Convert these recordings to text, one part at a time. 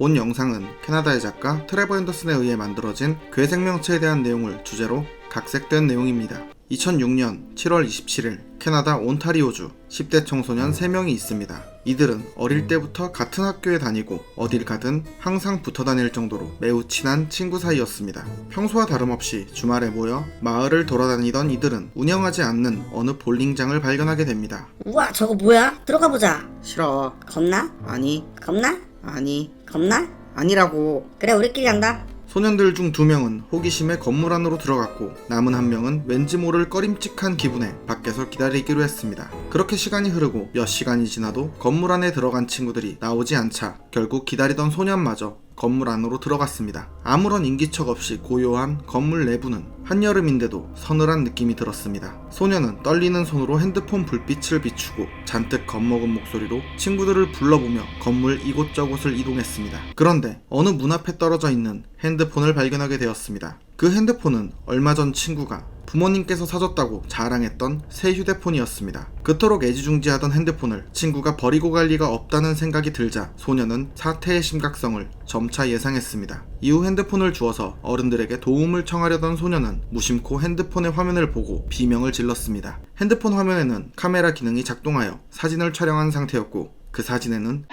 본 영상은 캐나다의 작가 트레버 앤더슨에 의해 만들어진 괴 생명체에 대한 내용을 주제로 각색된 내용입니다. 2006년 7월 27일 캐나다 온타리오주 10대 청소년 3명이 있습니다. 이들은 어릴 때부터 같은 학교에 다니고 어딜 가든 항상 붙어 다닐 정도로 매우 친한 친구 사이였습니다. 평소와 다름없이 주말에 모여 마을을 돌아다니던 이들은 운영하지 않는 어느 볼링장을 발견하게 됩니다. 우와 저거 뭐야? 들어가 보자. 싫어. 겁나? 아니, 겁나? 아니, 겁나? 아니라고. 그래 우리끼리 간다. 소년들 중 두 명은 호기심에 건물 안으로 들어갔고 남은 한 명은 왠지 모를 꺼림칙한 기분에 밖에서 기다리기로 했습니다. 그렇게 시간이 흐르고 몇 시간이 지나도 건물 안에 들어간 친구들이 나오지 않자 결국 기다리던 소년마저 건물 안으로 들어갔습니다. 아무런 인기척 없이 고요한 건물 내부는 한여름인데도 서늘한 느낌이 들었습니다. 소년은 떨리는 손으로 핸드폰 불빛을 비추고 잔뜩 겁먹은 목소리로 친구들을 불러보며 건물 이곳저곳을 이동했습니다. 그런데 어느 문 앞에 떨어져 있는 핸드폰을 발견하게 되었습니다. 그 핸드폰은 얼마 전 친구가 부모님께서 사줬다고 자랑했던 새 휴대폰이었습니다. 그토록 애지중지하던 핸드폰을 친구가 버리고 갈 리가 없다는 생각이 들자 소년은 사태의 심각성을 점차 예상했습니다. 이후 핸드폰을 주어서 어른들에게 도움을 청하려던 소년은 무심코 핸드폰의 화면을 보고 비명을 질렀습니다. 핸드폰 화면에는 카메라 기능이 작동하여 사진을 촬영한 상태였고 그 사진에는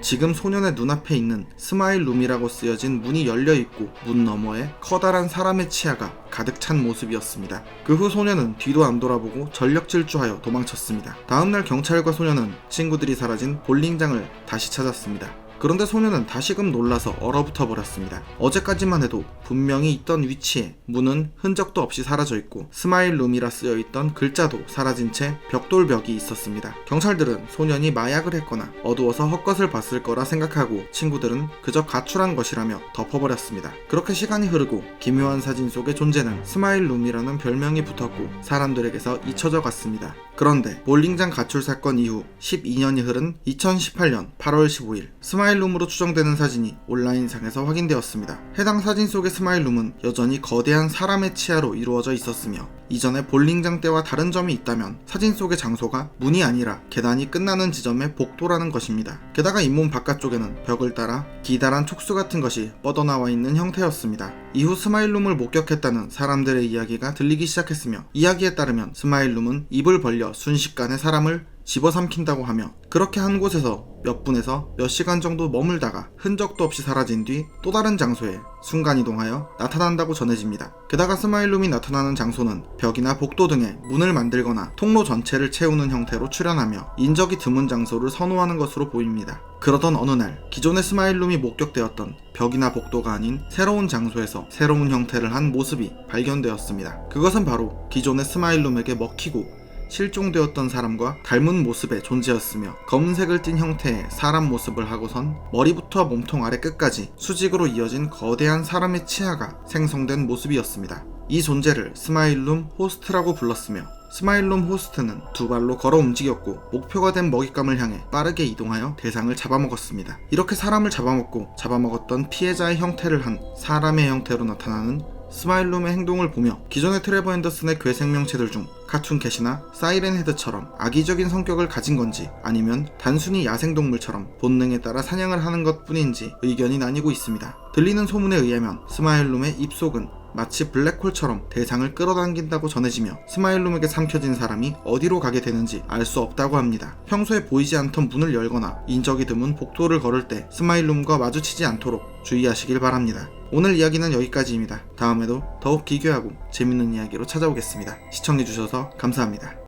지금 소년의 눈앞에 있는 스마일 룸이라고 쓰여진 문이 열려 있고 문 너머에 커다란 사람의 치아가 가득 찬 모습이었습니다. 그 후 소년은 뒤도 안 돌아보고 전력 질주하여 도망쳤습니다. 다음날 경찰과 소년은 친구들이 사라진 볼링장을 다시 찾았습니다. 그런데 소년은 다시금 놀라서 얼어붙어 버렸습니다. 어제까지만 해도 분명히 있던 위치에 문은 흔적도 없이 사라져 있고 스마일 룸이라 쓰여 있던 글자도 사라진 채 벽돌벽이 있었습니다. 경찰들은 소년이 마약을 했거나 어두워서 헛것을 봤을 거라 생각하고 친구들은 그저 가출한 것이라며 덮어버렸습니다. 그렇게 시간이 흐르고 기묘한 사진 속의 존재는 스마일 룸이라는 별명이 붙었고 사람들에게서 잊혀져 갔습니다. 그런데 볼링장 가출 사건 이후 12년이 흐른 2018년 8월 15일 스마일 룸으로 추정되는 사진이 온라인상에서 확인되었습니다. 해당 사진 속의 스마일룸은 여전히 거대한 사람의 치아로 이루어져 있었으며 이전에 볼링장 때와 다른 점이 있다면 사진 속의 장소가 문이 아니라 계단이 끝나는 지점의 복도라는 것입니다. 게다가 잇몸 바깥쪽에는 벽을 따라 기다란 촉수 같은 것이 뻗어나와 있는 형태였습니다. 이후 스마일룸을 목격했다는 사람들의 이야기가 들리기 시작했으며 이야기에 따르면 스마일룸은 입을 벌려 순식간에 사람을 집어삼킨다고 하며 그렇게 한 곳에서 몇 분에서 몇 시간 정도 머물다가 흔적도 없이 사라진 뒤 또 다른 장소에 순간이동하여 나타난다고 전해집니다. 게다가 스마일룸이 나타나는 장소는 벽이나 복도 등에 문을 만들거나 통로 전체를 채우는 형태로 출현하며 인적이 드문 장소를 선호하는 것으로 보입니다. 그러던 어느 날 기존의 스마일룸이 목격되었던 벽이나 복도가 아닌 새로운 장소에서 새로운 형태를 한 모습이 발견되었습니다. 그것은 바로 기존의 스마일룸에게 먹히고 실종되었던 사람과 닮은 모습의 존재였으며 검은색을 띤 형태의 사람 모습을 하고선 머리부터 몸통 아래 끝까지 수직으로 이어진 거대한 사람의 치아가 생성된 모습이었습니다. 이 존재를 스마일룸 호스트라고 불렀으며 스마일룸 호스트는 두 발로 걸어 움직였고 목표가 된 먹잇감을 향해 빠르게 이동하여 대상을 잡아먹었습니다. 이렇게 사람을 잡아먹고 잡아먹었던 피해자의 형태를 한 사람의 형태로 나타나는 스마일룸의 행동을 보며 기존의 트레버 앤더슨의 괴 생명체들 중 카툰 캣이나 사이렌 헤드처럼 악의적인 성격을 가진 건지 아니면 단순히 야생동물처럼 본능에 따라 사냥을 하는 것 뿐인지 의견이 나뉘고 있습니다. 들리는 소문에 의하면 스마일룸의 입속은 마치 블랙홀처럼 대상을 끌어당긴다고 전해지며 스마일룸에게 삼켜진 사람이 어디로 가게 되는지 알 수 없다고 합니다. 평소에 보이지 않던 문을 열거나 인적이 드문 복도를 걸을 때 스마일룸과 마주치지 않도록 주의하시길 바랍니다. 오늘 이야기는 여기까지입니다. 다음에도 더욱 기괴하고 재밌는 이야기로 찾아오겠습니다. 시청해주셔서 감사합니다.